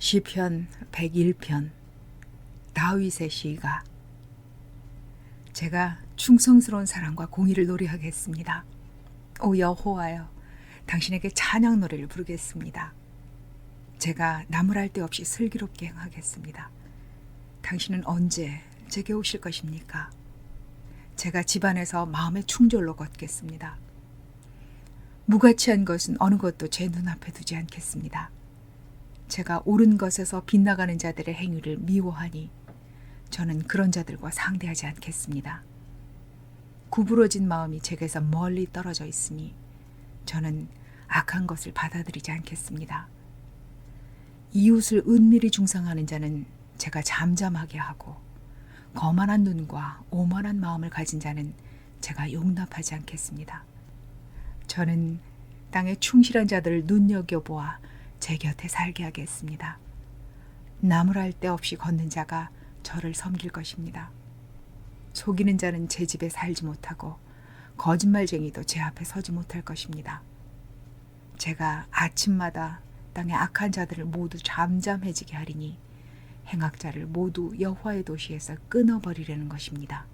시편 101편 다윗의 시가 제가 충성스러운 사랑과 공의를 노래하겠습니다. 오 여호와여 당신에게 찬양 노래를 부르겠습니다. 제가 나무랄 데 없이 슬기롭게 행하겠습니다. 당신은 언제 제게 오실 것입니까? 제가 집안에서 마음의 충절로 걷겠습니다. 무가치한 것은 어느 것도 제 눈앞에 두지 않겠습니다. 제가 옳은 것에서 빗나가는 자들의 행위를 미워하니 저는 그런 자들과 상대하지 않겠습니다. 구부러진 마음이 제게서 멀리 떨어져 있으니 저는 악한 것을 받아들이지 않겠습니다. 이웃을 은밀히 중상하는 자는 제가 잠잠하게 하고 거만한 눈과 오만한 마음을 가진 자는 제가 용납하지 않겠습니다. 저는 땅에 충실한 자들을 눈여겨보아 제 곁에 살게 하겠습니다. 나무랄 데 없이 걷는 자가 저를 섬길 것입니다. 속이는 자는 제 집에 살지 못하고 거짓말쟁이도 제 앞에 서지 못할 것입니다. 제가 아침마다 땅의 악한 자들을 모두 잠잠해지게 하리니 행악자를 모두 여호와의 도시에서 끊어버리려는 것입니다.